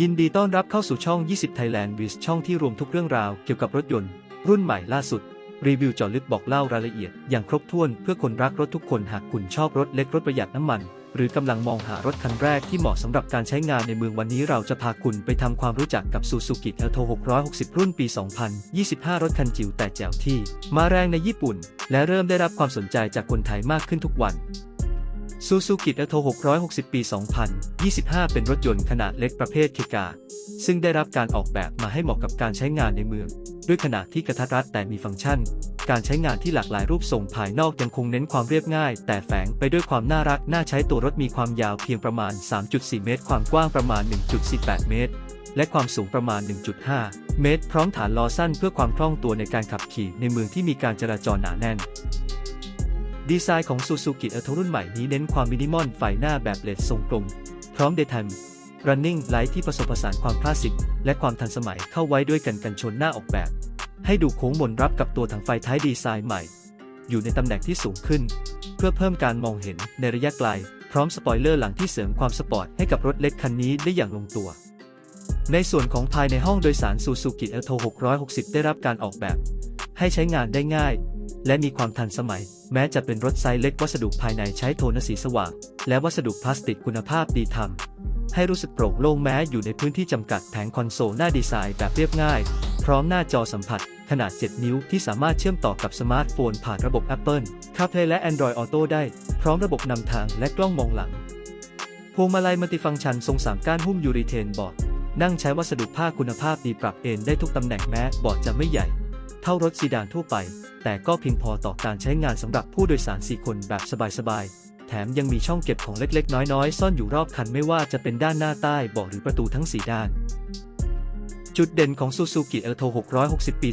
ยินดีต้อนรับเข้าสู่ช่อง 20 Thailand w i z ช่องที่รวมทุกเรื่องราวเกี่ยวกับรถยนต์ รุ่นใหม่ล่าสุด รีวิวจาะลึกบอกเล่ารายละเอียด อย่างครบถ้วนเพื่อคนรักรถทุกคนหากคุณชอบรถเล็กรถประหยัดน้ำมัน หรือกำลังมองหารถคันแรกที่เหมาะสำหรับการใช้งานในเมืองวันนี้เราจะพาคุณไปทำความรู้จักกับ Suzuki Alto 660 รุ่นปี 2025 รถคันจิ๋วแต่แจ๋วที่ มาแรงในญี่ปุ่น และเริ่มได้รับความสนใจจากคนไทยมากขึ้นทุกวัน ซูซูกิ a ั t 660 ปี 2025 เป็นรถยนต์ขนาดเล็กประเภทเคกา ซึ่งได้รับการออกแบบมาให้เหมาะกับการใช้งานในเมือง ด้วยขนาดที่กระทัดรัดแต่มีฟังก์ชัน การใช้งานที่หลากหลายรูปทรงภายนอกยังคงเน้นความเรียบง่าย แต่แฝงไปด้วยความน่ารักน่าใช้ตัวรถมีความยาวเพียงประมาณ 3.4 เมตร ความกว้างประมาณ 1.48 เมตร และความสูงประมาณ 1.5 เมตร พร้อมฐานล้อสั้นเพื่อความคล่องตัวในการขับขี่ในเมืองที่มีการจราจรหนาแน่น ดีไซน์ของ Suzuki a l t o รุ่นใหม่นี้เน้นความมินิมอลไฟหน้าแบบเลดทรงกลม พร้อม Daytime Running Light ที่ผสมผสานความคลาสสิก และความทันสมัยเข้าไว้ด้วยกันกันชนหน้าออกแบบ ให้ดูโค้งมนรับกับตัวถังไฟท้ายดีไซน์ใหม่ อยู่ในตำแหน่งที่สูงขึ้น เพื่อเพิ่มการมองเห็นในระยะไกล พร้อมสปอยเลอร์หลังที่เสริมความสปอร์ตให้กับรถเล็กคันนี้ได้อย่างลงตัว ในส่วนของภายในห้องโดยสาร Suzuki Alto 660 ได้รับการออกแบบ ให้ใช้งานได้ง่าย และมีความทันสมัย แม้จะเป็นรถไซส์เล็กวัสดุภายในใช้โทนสีสว่าง และวัสดุพลาสติกคุณภาพดีทำให้รู้สึกโปร่งโล่งแม้อยู่ในพื้นที่จำกัดแผงคอนโซลหน้าดีไซน์แบบเรียบง่าย พร้อมหน้าจอสัมผัส ขนาด 7 นิ้วที่สามารถเชื่อมต่อกับสมาร์ทโฟนผ่านระบบ Apple CarPlay และ Android Auto ได้ พร้อมระบบนำทางและกล้องมองหลังพวงมาลัยมัลติฟังก์ชันทรงสามก้านหุ้มยูริเทนบอร์ดนั่งใช้วัสดุผ้าคุณภาพดีปรับเอนได้ทุกตำแหน่งแม้บอร์ดจะไม่ใหญ่ เท่ารถซีดานทั่วไป แต่ก็เพียงพอต่อการใช้งานสำหรับผู้โดยสาร 4 คนแบบสบายๆ แถมยังมีช่องเก็บของเล็กๆ น้อยๆ ซ่อนอยู่รอบคันไม่ว่าจะเป็นด้านหน้าใต้เบาะหรือประตูทั้ง 4 ด้าน จุดเด่นของ Suzuki Alto 660 ปี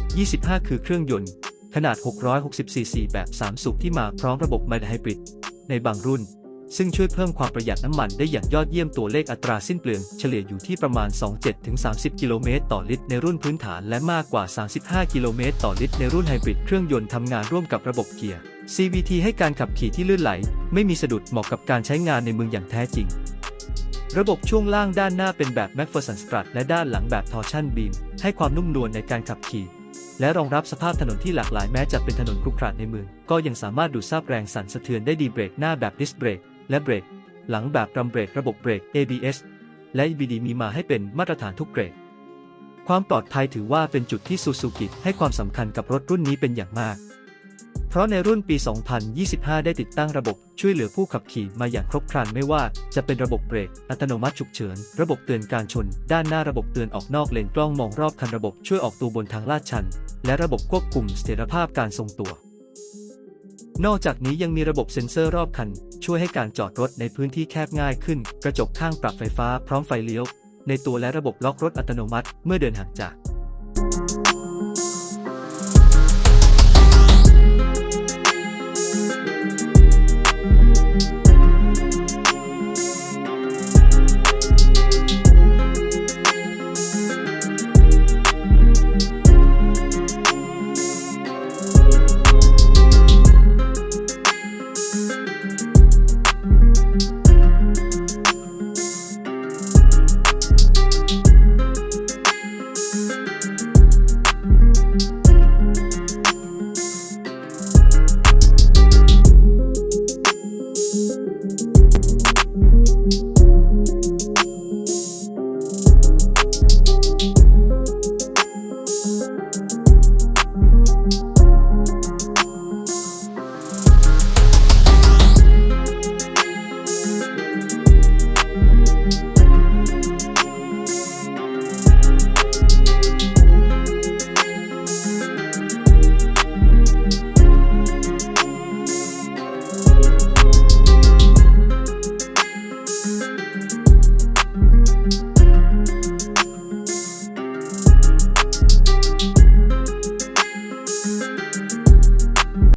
2025 คือเครื่องยนต์ ขนาด 660ซีซีแบบ 3 สูบที่มาพร้อมระบบ Mild Hybrid ในบางรุ่น ซึ่งช่วยเพิ่มความประหยัดน้ำมันได้อย่างยอดเยี่ยมตัวเลขอัตราสิ้นเปลืองเฉลี่ยอยู่ที่ประมาณ 27-30 กิโลเมตรต่อลิตรในรุ่นพื้นฐานและมากกว่า 35 กิโลเมตรต่อลิตรในรุ่นไฮบริดเครื่องยนต์ทำงานร่วมกับระบบเกียร์ CVT ให้การขับขี่ที่ลื่นไหล ไม่มีสะดุดเหมาะกับการใช้งานในเมืองอย่างแท้จริง ระบบช่วงล่างด้านหน้าเป็นแบบ MacPherson Strut และด้านหลังแบบ Torsion Beam ให้ความนุ่มนวลในการขับขี่และรองรับสภาพถนนที่หลากหลายแม้จะเป็นถนนครุขระในเมือง ก็ยังสามารถดูดซับแรงสั่นสะเทือนได้ดีเบรกหน้าแบบดิสเบรก และเบรก หลังแบบรำเบรกระบบเบรก ABS และ EBD มีมาให้เป็นมาตรฐานทุกเกรด ความปลอดภัยถือว่าเป็นจุดที่ซูซูกิให้ความสำคัญกับรถรุ่นนี้เป็นอย่างมาก เพราะในรุ่นปี 2025 ได้ติดตั้งระบบช่วยเหลือผู้ขับขี่มาอย่างครบครันไม่ว่าจะเป็นระบบเบรก อัตโนมัติฉุกเฉิน ระบบเตือนการชน ด้านหน้าระบบเตือนออกนอกเลนกล้องมองรอบคันระบบช่วยออกตัวบนทางลาดชัน และระบบควบคุมเสถียรภาพการทรงตัว นอกจากนี้ยังมีระบบเซ็นเซอร์รอบคัน ช่วยให้การจอดรถในพื้นที่แคบง่ายขึ้น กระจกข้างปรับไฟฟ้าพร้อมไฟเลี้ยว ในตัวและระบบล็อกรถอัตโนมัติเมื่อเดินห่างจาก